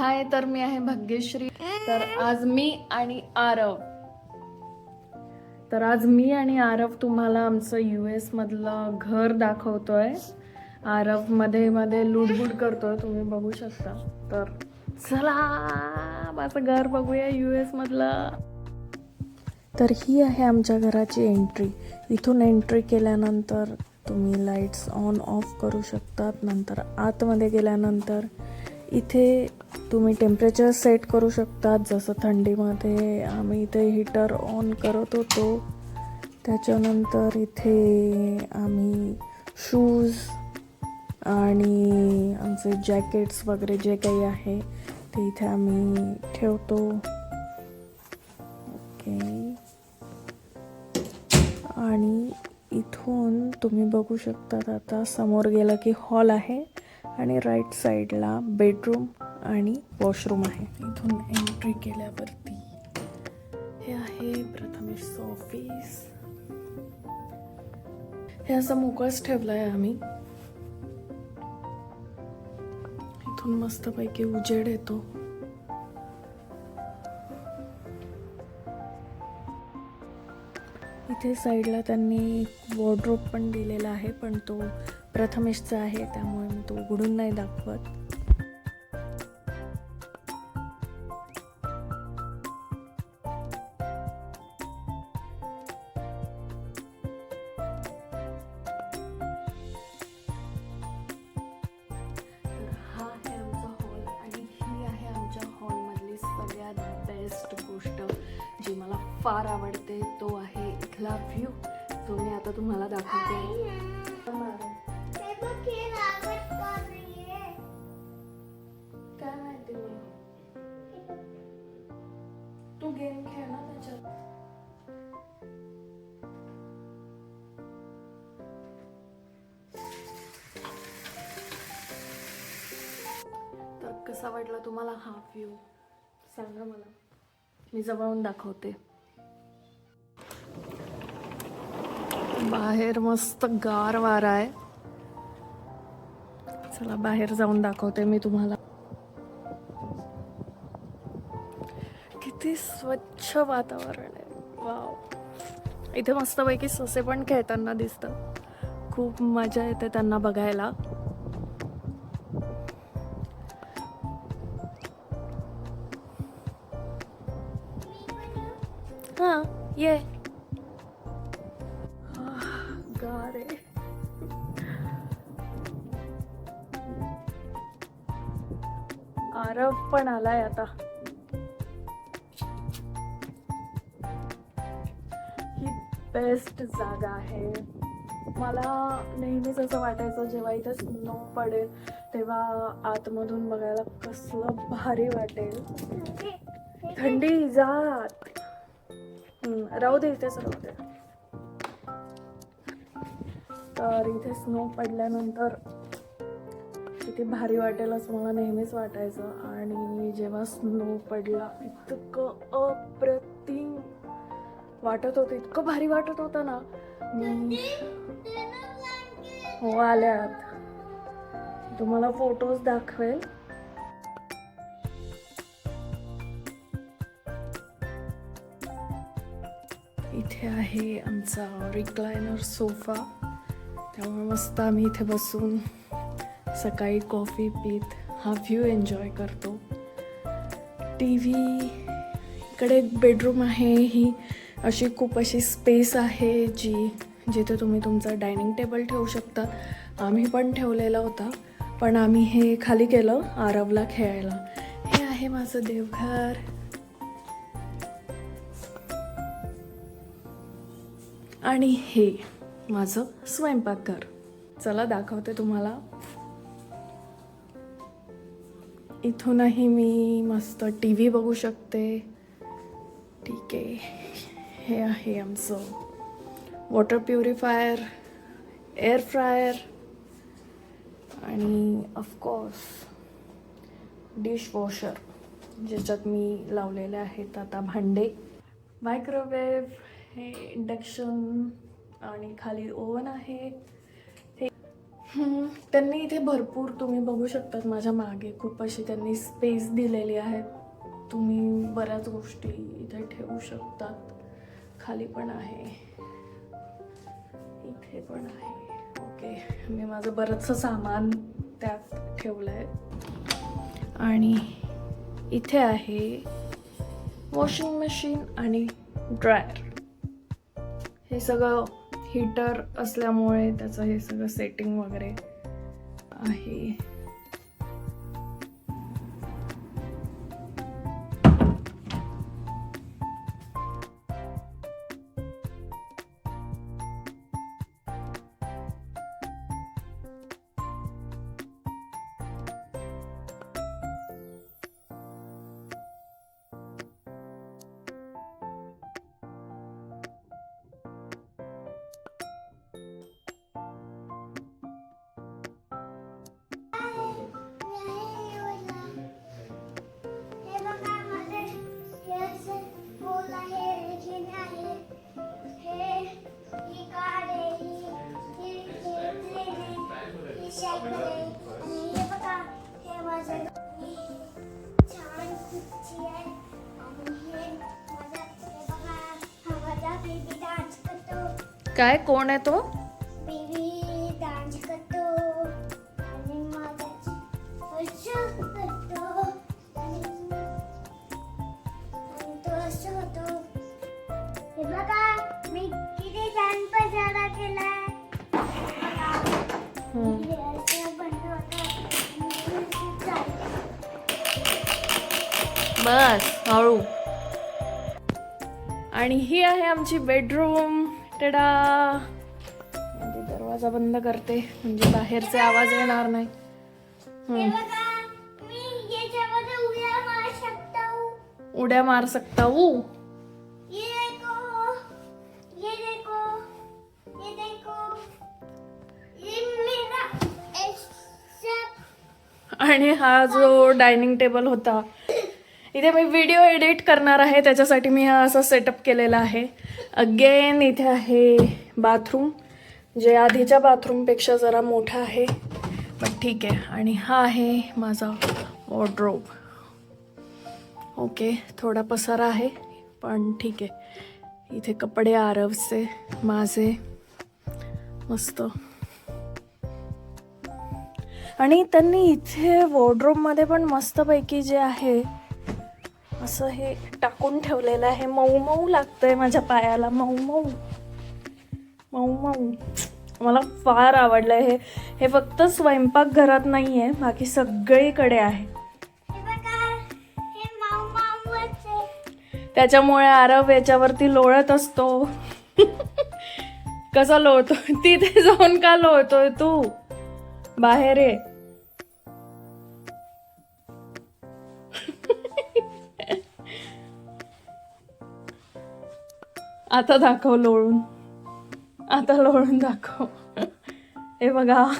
हाय तर मी आहे भाग्यश्री. तर आज मी आणि आरव. तर आज मी आणि आरव तुम्हाला आमचं यू एस मधलं घर दाखवतोय. आरवमध्ये मध्ये लुडबुड करतोय तुम्ही बघू शकता. तर चला माझं घर बघूया यू एस मधलं. तर ही आहे आमच्या घराची एंट्री इथून एंट्री केल्यानंतर तुम्ही लाईट्स ऑन ऑफ करू शकतात. नंतर आतमध्ये गेल्यानंतर इथे तुम्ही टेम्परेचर सेट करू शकतात. जसं थंडीमध्ये आम्ही इथे हीटर ऑन करत होतो. त्याच्यानंतर इथे आम्ही शूज आणि आमचे जॅकेट्स वगैरे जे काही आहे ते इथे आम्ही ठेवतो. ओके आणि इथून तुम्ही बघू शकतात आता समोर गेलं की हॉल आहे आणि राईट साईडला बेडरूम आणि वॉशरूम आहे. इथून एंट्री केल्यावरती हे आहे प्रथमेश ऑफिस हे असं मोकळंच ठेवलं आहे आम्ही. इथून मस्तपैकी उजेड येतो. इथे साईडला त्यांनी वॉर्ड्रोप पण दिलेला आहे पण तो प्रथमेशचा आहे त्यामुळे मी तो उघडून नाही दाखवत. बेस्ट गोष्ट जी मला फार आवडते तो आहे इथला व्ह्यू जो मी आता तुम्हाला दाखवते. तू गेम खेळ ना त्याच्यात. तर कसा वाटला तुम्हाला हा व्ह्यू सांगा मला. मी जवळून दाखवते. बाहेर मस्त गार वारा आहे. चला बाहेर जाऊन दाखवते मी तुम्हाला. किती स्वच्छ वातावरण आहे. वाव. इथे मस्तपैकी ससे पण खेळताना दिसतं. खूप मजा येते त्यांना बघायला. हा ये. गार आरव पण आलाय आता. ही बेस्ट जागा आहे. मला नेहमीच असं वाटायचं जेव्हा इथे स्नो पडेल तेव्हा आतमधून बघायला कसलं भारी वाटेल. थंडी जात राहू दे इथेच राहू दे तर इथे स्नो पडल्यानंतर किती भारी वाटेल असं मला नेहमीच वाटायचं. आणि जेव्हा स्नो पडला इतकं अप्रतिम वाटत होतं इतकं भारी वाटत होतं ना. मी हो आल्यात. तुम्हाला फोटोज दाखवेल. इथे आहे आमचा रिक्लायनर सोफा त्यामुळे मस्त आम्ही इथे बसून सकाळी कॉफी पीत हा व्ह्यू एन्जॉय करतो. टी व्ही इकडे एक बेडरूम आहे ही अशी खूप अशी स्पेस आहे जी जिथे तुम्ही तुमचा डायनिंग टेबल ठेवू शकता. आम्ही पण ठेवलेला होता पण आम्ही हे खाली केलं आरवला खेळायला. हे आहे माझं देवघर. आणि हे माझं स्वयंपाकघर चला दाखवते तुम्हाला. इथूनही मी मस्त टी व्ही बघू शकते. ठीक आहे. हे आहे आमचं वॉटर प्युरिफायर एअर फ्रायर आणि ऑफकोर्स डिशवॉशर ज्याच्यात मी लावलेले आहेत आता भांडे. मायक्रोवेव्ह हे इंडक्शन आणि खाली ओव्हन आहे. हे त्यांनी इथे भरपूर तुम्ही बघू शकतात माझ्या मागे. खूप अशी त्यांनी स्पेस दिलेली आहे. तुम्ही बऱ्याच गोष्टी इथे ठेवू शकतात. खाली पण आहे. इथे पण आहे. ओके मी माझं बरंचसं सामान त्यात ठेवलं आहे आणि इथे आहे वॉशिंग मशीन आणि ड्रायर हे सगळं हीटर असल्यामुळे त्याचं हे सगळं सेटिंग वगैरे आहे. काय कोण आहे तो? बस. हळू. आणि ही आहे आमची बेडरूम टेडा. म्हणजे दरवाजा बंद करते. म्हणजे बाहेरचे आवाज येणार नाही. हे उड्या मारू शकतो उड्या मार सकता हूँ ये देखो. ये देखो. ये देखो. ये मेरा ऐसा आणि हा जो डायनिंग टेबल होता इथे मी व्हिडिओ एडिट करणार आहे त्याच्यासाठी मी हा असा सेटअप केलेला आहे. अगेन इथे आहे बाथरूम जे आधीच्या बाथरूमपेक्षा जरा मोठा आहे. पण ठीक आहे. आणि हा आहे माझा वॉर्ड्रोब ओके थोडा पसारा आहे पण ठीक आहे. इथे कपडे आरवचे माझे. मस्त. आणि त्यांनी इथे वॉर्ड्रोबमध्ये पण मस्तपैकी जे आहे असं हे टाकून ठेवलेलं आहे. मऊ मऊ लागतंय माझ्या पायाला. मऊ मऊ. मऊ मऊ. मला फार आवडलं हे. हे फक्त स्वयंपाकघरात नाही आहे बाकी सगळीकडे आहे. हे हे आहे. त्याच्यामुळे आरव याच्यावरती लोळत असतो. कसा लोळतो? तिथे जाऊन का लोळतोय तू? बाहेर ये. आता दाखव लोळून. आता लोळून दाखव. हे बघा.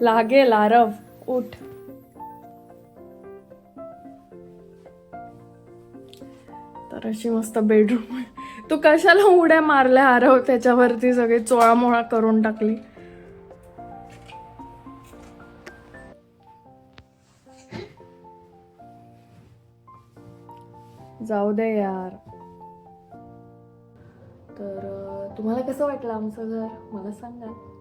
लागेल आरव. उठ. तर अशी मस्त बेडरूम तू कशाला उड्या मारल्या आरव? त्याच्यावरती सगळे चोळामोळा करून टाकली. जाऊ दे यार. तर तुम्हाला कसं वाटलं आमचं घर? मला सांगा.